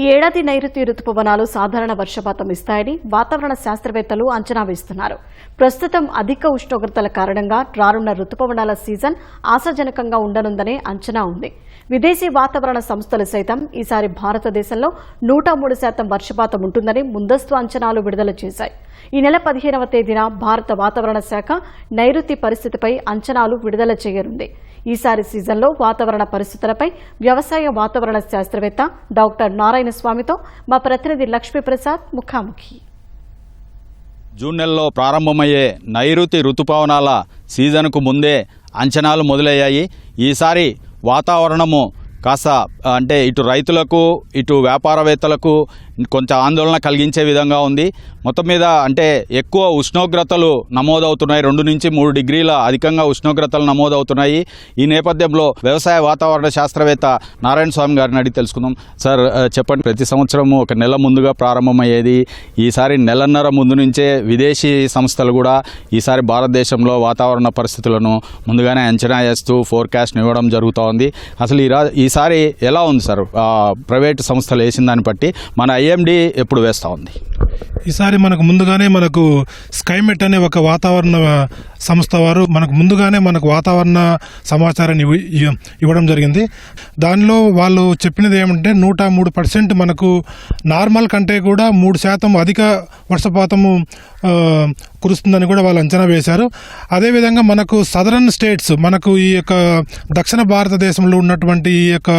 ఈ ఏడాది నైరుతి రుతుపవనాలు సాధారణ వర్షపాతం ఇస్తాయని వాతావరణ శాస్త్రవేత్తలు అంచనా వేస్తున్నారు. ప్రస్తుతం అధిక ఉష్ణోగ్రతల కారణంగా రానున్న రుతుపవనాల సీజన్ ఆశాజనకంగా ఉండనుందనే అంచనా ఉంది. విదేశీ వాతావరణ సంస్థలు సైతం ఈసారి భారతదేశంలో నూట మూడు శాతం వర్షపాతం ఉంటుందని ముందస్తు అంచనాలు విడుదల చేశాయి. ఈ నెల పదిహేనవ తేదీన భారత వాతావరణ శాఖ నైరుతి పరిస్థితిపై అంచనాలు విడుదల చేయనుంది. ఈసారి సీజన్లో వాతావరణ పరిస్థితులపై వ్యవసాయ వాతావరణ శాస్త్రవేత్త డాక్టర్ నారాయణ స్వామితో మా ప్రతినిధి లక్ష్మీప్రసాద్ ముఖాముఖి. జూన్ నెలలో ప్రారంభమయ్యే నైరుతి ఋతుపవనాల సీజన్కు ముందే అంచనాలు మొదలయ్యాయి. ఈసారి వాతావరణము కాస్త అంటే ఇటు రైతులకు ఇటు వ్యాపారవేత్తలకు కొంచెం ఆందోళన కలిగించే విధంగా ఉంది. మొత్తం మీద అంటే ఎక్కువ ఉష్ణోగ్రతలు నమోదవుతున్నాయి. రెండు నుంచి మూడు డిగ్రీల అధికంగా ఉష్ణోగ్రతలు నమోదవుతున్నాయి. ఈ నేపథ్యంలో వ్యవసాయ వాతావరణ శాస్త్రవేత్త నారాయణ స్వామి గారిని అడిగి తెలుసుకుందాం. సార్ చెప్పండి. ప్రతి సంవత్సరము ఒక నెల ముందుగా ప్రారంభమయ్యేది. ఈసారి నెలన్నర ముందు నుంచే విదేశీ సంస్థలు కూడా ఈసారి భారతదేశంలో వాతావరణ పరిస్థితులను ముందుగానే అంచనా వేస్తూ ఫోర్కాస్ట్ ఇవ్వడం జరుగుతూ ఉంది అసలు ఈ ఈసారి ఎలా ఉంది సార్? ప్రైవేట్ సంస్థలు వేసిన దాన్ని బట్టి మన ఐఎండి ఎప్పుడు వేస్తూ ఉంది? ఈసారి మనకు ముందుగానే మనకు స్కైమెట్ అనే ఒక వాతావరణ సంస్థ వారు మనకు ముందుగానే మనకు వాతావరణ సమాచారాన్ని ఇవ్వ- ఇవ్వడం జరిగింది. దానిలో వాళ్ళు చెప్పినది ఏమంటే నూట మూడు పర్సెంట్ మనకు నార్మల్ కంటే కూడా మూడు శాతం అధిక వర్షపాతము కురుస్తుందని కూడా వాళ్ళు అంచనా వేశారు. అదేవిధంగా మనకు సదరన్ స్టేట్స్ మనకు ఈ యొక్క దక్షిణ భారతదేశంలో ఉన్నటువంటి ఈ యొక్క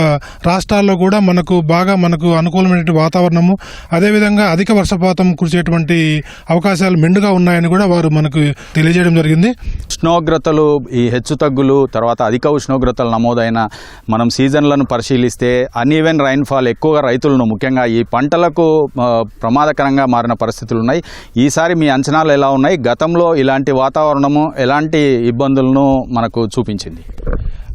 రాష్ట్రాల్లో కూడా మనకు బాగా మనకు అనుకూలమైనటువంటి వాతావరణము అదేవిధంగా అధిక వర్షపాతం కురిసేటువంటి అవకాశాలు మెండుగా ఉన్నాయని కూడా వారు మనకు తెలియజేయడం జరిగింది. ఉష్ణోగ్రతలు ఈ హెచ్చు తగ్గులు తర్వాత అధిక ఉష్ణోగ్రతలు నమోదైన మనం సీజన్లను పరిశీలిస్తే అన్ఈవెన్ రైన్ఫాల్ ఎక్కువగా రైతులను ముఖ్యంగా ఈ పంటలకు ప్రమాదకరంగా మారిన పరిస్థితులు ఉన్నాయి. ఈసారి మీ అంచనాలు ఎలా ఉన్నాయి? గతంలో ఇలాంటి వాతావరణము ఎలాంటి ఇబ్బందులను మనకు చూపించింది?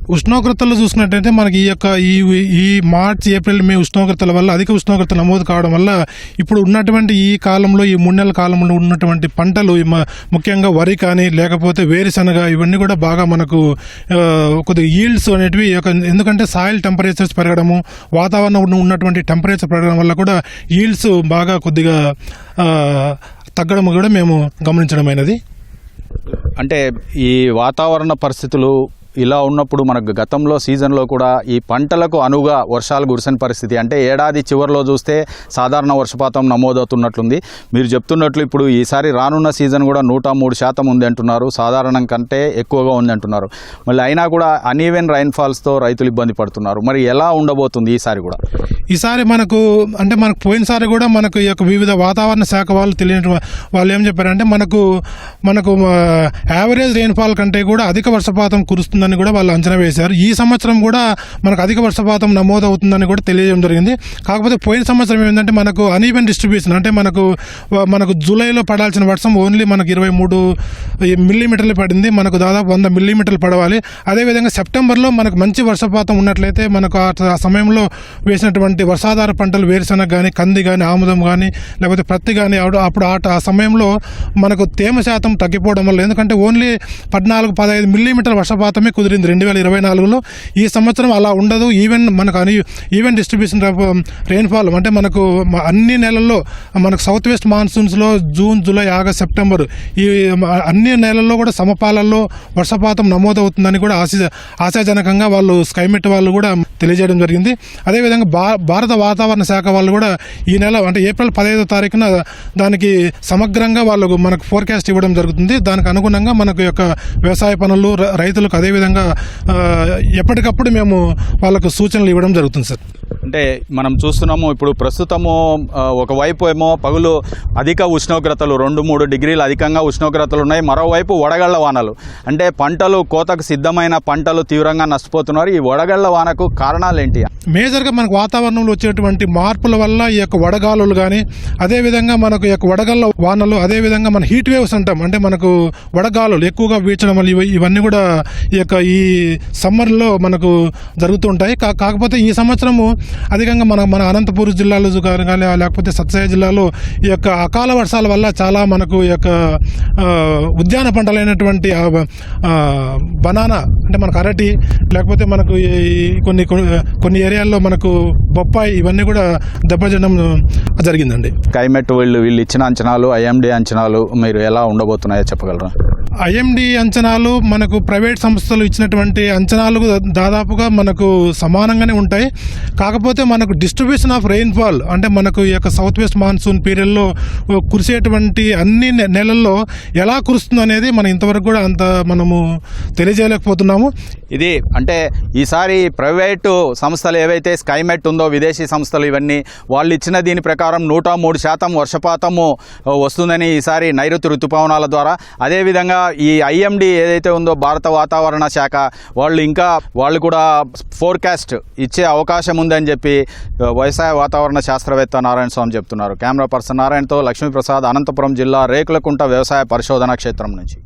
ఉష్ణోగ్రతలు చూసినట్టయితే మనకి ఈ యొక్క ఈ ఈ మార్చ్ ఏప్రిల్ మే ఉష్ణోగ్రతల వల్ల అధిక ఉష్ణోగ్రత నమోదు కావడం వల్ల ఇప్పుడు ఉన్నటువంటి ఈ కాలంలో ఈ మూడు నెలల కాలంలో ఉన్నటువంటి పంటలు ముఖ్యంగా వరి కానీ లేకపోతే వేరుశనగ ఇవన్నీ కూడా బాగా మనకు కొద్దిగా ఈల్డ్స్ అనేటివి యొక్క ఎందుకంటే సాయిల్ టెంపరేచర్స్ పెరగడము వాతావరణం ఉన్నటువంటి టెంపరేచర్ పెరగడం వల్ల కూడా ఈల్డ్స్ బాగా కొద్దిగా తగ్గడం కూడా మేము గమనించడమైనది. అంటే ఈ వాతావరణ పరిస్థితులు ఇలా ఉన్నప్పుడు మనకు గతంలో సీజన్లో కూడా ఈ పంటలకు అనువుగా వర్షాలు కురిసిన పరిస్థితి. అంటే ఏడాది చివరిలో చూస్తే సాధారణ వర్షపాతం నమోదవుతున్నట్లుంది. మీరు చెప్తున్నట్లు ఇప్పుడు ఈసారి రానున్న సీజన్ కూడా నూట మూడు శాతం ఉంది అంటున్నారు. సాధారణం కంటే ఎక్కువగా ఉంది అంటున్నారు. మళ్ళీ అయినా కూడా అన్ఈవెన్ రైన్ఫాల్స్తో రైతులు ఇబ్బంది పడుతున్నారు. మరి ఎలా ఉండబోతుంది ఈసారి కూడా? ఈసారి మనకు అంటే మనకు పోయినసారి కూడా మనకు ఈ యొక్క వివిధ వాతావరణ శాఖ వాళ్ళు తెలియని వాళ్ళు ఏం చెప్పారంటే మనకు మనకు యావరేజ్ రెయిన్ఫాల్ కంటే కూడా అధిక వర్షపాతం ఉంటుందని కూడా వాళ్ళు అంచనా వేశారు. ఈ సంవత్సరం కూడా మనకు అధిక వర్షపాతం నమోదు అవుతుందని కూడా తెలియజేయడం జరిగింది. కాకపోతే పోయిన సంవత్సరం ఏంటంటే మనకు అనీవెన్ డిస్ట్రిబ్యూషన్ అంటే మనకు మనకు జూలైలో పడాల్సిన వర్షం ఓన్లీ మనకు ఇరవై మూడు మిల్లీమీటర్లు పడింది. మనకు దాదాపు వంద మిల్లీమీటర్లు పడవాలి. అదేవిధంగా సెప్టెంబర్లో మనకు మంచి వర్షపాతం ఉన్నట్లయితే మనకు ఆ ఆ సమయంలో వేసినటువంటి వర్షాధార పంటలు వేరుశనగ కానీ కంది కానీ ఆముదం కానీ లేకపోతే ప్రత్తి కానీ అప్పుడు అప్పుడు ఆ సమయంలో మనకు తేమ శాతం తగ్గిపోవడం వల్ల ఎందుకంటే ఓన్లీ పద్నాలుగు పదహైదు మిల్లీమీటర్ వర్షపాతమే కుదిరింది రెండు వేల ఇరవై నాలుగులో. ఈ సంవత్సరం అలా ఉండదు. ఈవెన్ మనకు అని ఈవెన్ డిస్ట్రిబ్యూషన్ రెయిన్ఫాల్ అంటే మనకు అన్ని నెలల్లో మనకు సౌత్ వెస్ట్ మాన్సూన్స్లో జూన్ జూలై ఆగస్ట్ సెప్టెంబర్ ఈ um, అన్ని నెలల్లో కూడా సమపాలల్లో వర్షపాతం నమోదవుతుందని కూడా ఆశ ఆశాజనకంగా వాళ్ళు స్కైమెట్ వాళ్ళు కూడా తెలియజేయడం జరిగింది. అదేవిధంగా భా భారత వాతావరణ శాఖ వాళ్ళు కూడా ఈ నెల అంటే ఏప్రిల్ పదహైదో తారీఖున దానికి సమగ్రంగా వాళ్ళకు మనకు ఫోర్కాస్ట్ ఇవ్వడం జరుగుతుంది. దానికి అనుగుణంగా మనకు యొక్క వ్యవసాయ పనులు రైతులకు అదేవిధంగా విధంగా ఎప్పటికప్పుడు మేము వాళ్ళకు సూచనలు ఇవ్వడం జరుగుతుంది సార్. అంటే మనం చూస్తున్నాము ఇప్పుడు ప్రస్తుతము ఒకవైపు ఏమో పగులు అధిక ఉష్ణోగ్రతలు రెండు మూడు డిగ్రీలు అధికంగా ఉష్ణోగ్రతలు ఉన్నాయి మరోవైపు వడగళ్ళ వానలు. అంటే పంటలు కోతకు సిద్ధమైన పంటలు తీవ్రంగా నష్టపోతున్నారు. ఈ వడగళ్ళ వానకు కారణాలు ఏంటి? మేజర్గా మనకు వాతావరణంలో వచ్చేటువంటి మార్పుల వల్ల ఈ యొక్క వడగాలులు కానీ అదేవిధంగా మనకు ఈ యొక్క వడగళ్ళ వానలు అదేవిధంగా మన హీట్ వేవ్స్ అంటాం. అంటే మనకు వడగాలులు ఎక్కువగా వీచడం వల్ల ఇవి- ఇవన్నీ కూడా ఈ యొక్క ఈ సమ్మర్లో మనకు జరుగుతుంటాయి కా కాకపోతే ఈ సంవత్సరము అధికంగా మన మన అనంతపూర్ జిల్లాలో కానీ లేకపోతే సత్సాయి జిల్లాలో ఈ యొక్క అకాల వర్షాల వల్ల చాలా మనకు ఈ యొక్క ఉద్యాన పంటలైనటువంటి బనానా అంటే మనకు అరటి లేకపోతే మనకు ఈ కొన్ని కొన్ని ఏరియాల్లో మనకు బొప్పాయి ఇవన్నీ కూడా దెబ్బతినడం జరిగిందండి. క్లైమేట్ వీళ్ళు వీళ్ళు ఇచ్చిన అంచనాలు ఐఎండి అంచనాలు మీరు ఎలా ఉండబోతున్నాయో చెప్పగలరా? ఐఎండి అంచనాలు మనకు ప్రైవేట్ సంస్థలు ఇచ్చినటువంటి అంచనాలు దాదాపుగా మనకు సమానంగానే ఉంటాయి. కాకపోతే మనకు డిస్ట్రిబ్యూషన్ ఆఫ్ రెయిన్ఫాల్ అంటే మనకు ఈ యొక్క సౌత్ వెస్ట్ మాన్సూన్ పీరియడ్లో కురిసేటువంటి అన్ని నెలల్లో ఎలా కురుస్తుంది అనేది మనం ఇంతవరకు కూడా అంత మనము తెలియజేయలేకపోతున్నాము. ఇది అంటే ఈసారి ప్రైవేటు సంస్థలు ఏవైతే స్కైమెట్ ఉందో విదేశీ సంస్థలు ఇవన్నీ వాళ్ళు ఇచ్చిన దీని ప్రకారం నూట మూడు శాతం వర్షపాతము వస్తుందని ఈసారి నైరుతి ఋతుపవనాల ద్వారా. అదేవిధంగా ఈ ఐఎండి ఏదైతే ఉందో భారత వాతావరణ శాఖ వాళ్ళు ఇంకా వాళ్ళు కూడా ఫోర్కాస్ట్ ఇచ్చే అవకాశం ఉందని చెప్పి వ్యవసాయ వాతావరణ శాస్త్రవేత్త నారాయణ స్వామి చెప్తున్నారు. కెమెరా పర్సన్ నారాయణతో లక్ష్మీప్రసాద్ అనంతపురం జిల్లా రేకులకుంట వ్యవసాయ పరిశోధన క్షేత్రం నుంచి.